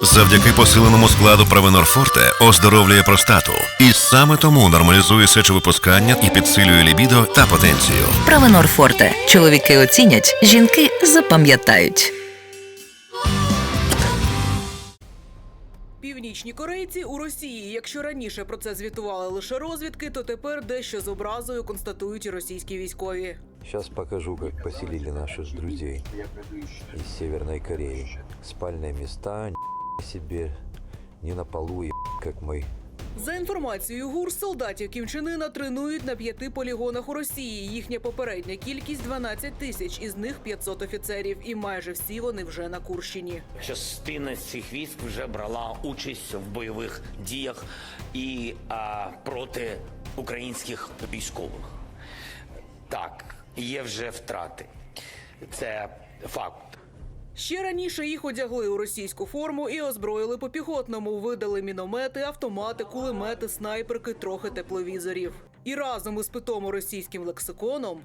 Завдяки посиленому складу Провенор Форте оздоровлює простату. І саме тому нормалізує сечовипускання і підсилює лібідо та потенцію. Правенор Форте. Чоловіки оцінять, жінки запам'ятають. Північні корейці у Росії. Якщо раніше про це звітували лише розвідки, то тепер дещо з образою констатують і російські військові. Сейчас покажу, как поселили наших друзей из Северной Кореи. Спальные места, ни себе, не на полу, как мы. За інформацією ГУР, солдатів Кім Чен Ына тренують на п'яти полігонах у Росії. Їхня попередня кількість 12 тисяч, із них 500 офіцерів, і майже всі вони вже на Курщині. Частина з цих військ вже брала участь в бойових діях і а, проти українських військових. Так, є вже втрати. Це факт. Ще раніше їх одягли у російську форму і озброїли по піхотному. Видали міномети, автомати, кулемети, снайперки, трохи тепловізорів. І разом із питому російським лексиконом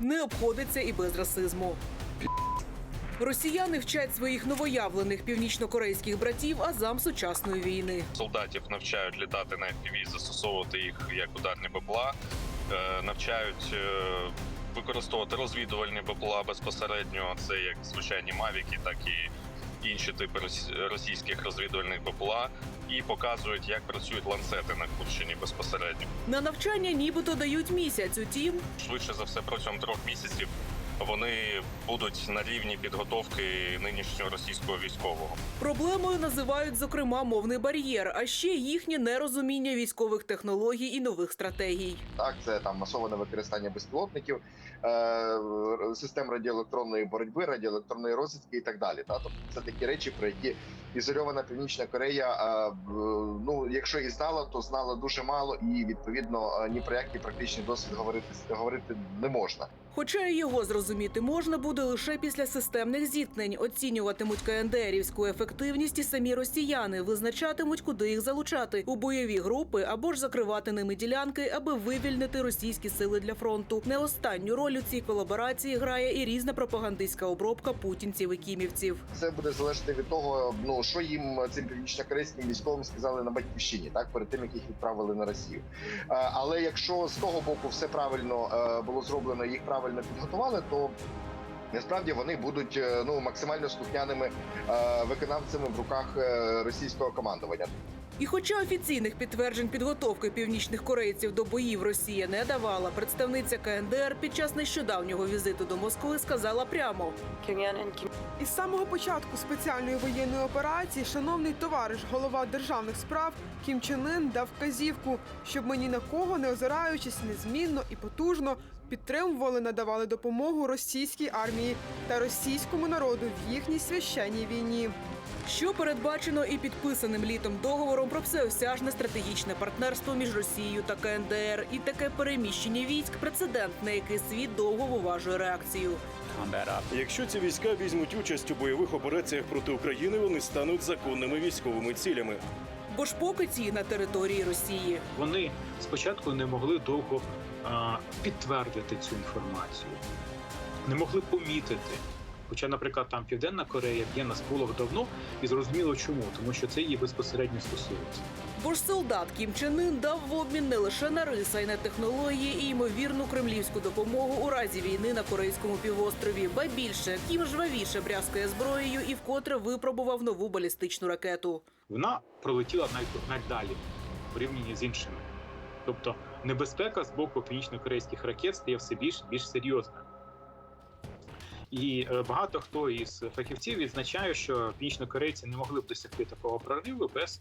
не обходиться і без расизму. Росіяни вчать своїх новоявлених північнокорейських братів азам сучасної війни. солдатів навчають літати на FPV, застосовувати їх як ударні БПЛА, е, навчають е, використовувати розвідувальні БПЛА безпосередньо. Це як звичайні мавіки, так і інші типи рос- російських розвідувальних БПЛА, і показують, як працюють ланцети на Курщині безпосередньо. На навчання нібито дають місяць. Утім, Швидше за все, протягом трьох місяців вони будуть на рівні підготовки нинішнього російського військового. Проблемою називають зокрема мовний бар'єр, а ще їхнє нерозуміння військових технологій і нових стратегій. Так, це там масоване використання безпілотників, е, систем радіоелектронної боротьби, радіоелектронної розвідки і так далі. Та? Тобто це такі речі, про які ізольована Північна Корея, е, ну якщо і знала, то знала дуже мало, і відповідно е, ні про який практичний досвід говорити говорити не можна. Хоча його зрозуміти можна буде лише після системних зіткнень. Оцінюватимуть КНДРівську ефективність і самі росіяни визначатимуть, куди їх залучати у бойові групи або ж закривати ними ділянки, аби вивільнити російські сили для фронту. Не останню роль у цій колаборації грає і різна пропагандистська обробка путінців і кімівців. Це буде залежати від того, ну що їм цим північно-корейським військовим сказали на батьківщині, так перед тим як їх відправили на Росію. Е, Але якщо з того боку все правильно е, було зроблено, їх правильно підготували, то насправді вони будуть е, ну максимально слухняними е, виконавцями в руках е, російського командування. І хоча офіційних підтверджень підготовки північних корейців до боїв Росія не давала, представниця КНДР під час нещодавнього візиту до Москви сказала прямо: Із самого початку спеціальної воєнної операції шановний товариш голова державних справ Кім Чен Ын дав вказівку, щоб ми ні на кого не озираючись незмінно і потужно підтримували, надавали допомогу російській армії та російському народу в їхній священній війні. що передбачено і підписаним літом договором про всеосяжне стратегічне партнерство між Росією та КНДР, і таке переміщення військ прецедент, на який світ довго виважує реакцію. Якщо ці війська візьмуть участь у бойових операціях проти України, вони стануть законними військовими цілями. Бо ж поки ці на території Росії. Вони спочатку не могли довго підтвердити цю інформацію, не могли помітити. Хоча, наприклад, там Південна Корея б'є на сполох давно і зрозуміло чому, тому що це її безпосередньо стосується. Бо ж солдат Кім Чен Ын дав в обмін не лише на риса й на технології і ймовірну кремлівську допомогу у разі війни на корейському півострові. Ба більше Кім жвавіше брязкає зброєю і вкотре випробував нову балістичну ракету. Вона пролетіла навіть в порівнянні з іншими. Тобто небезпека з боку північно-корейських ракет стає все більш більш серйозною. І е, багато хто із фахівців відзначає, що північно-корейці не могли б досягти такого прориву без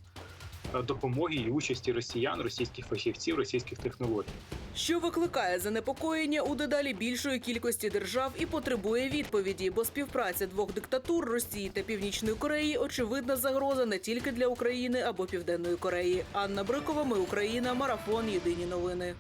е, допомоги і участі росіян, російських фахівців, російських технологій. що викликає занепокоєння у дедалі більшої кількості держав і потребує відповіді, бо співпраця двох диктатур Росії та Північної Кореї очевидна загроза не тільки для України або Південної Кореї. Анна Брикова, ми Україна, марафон. Єдині новини.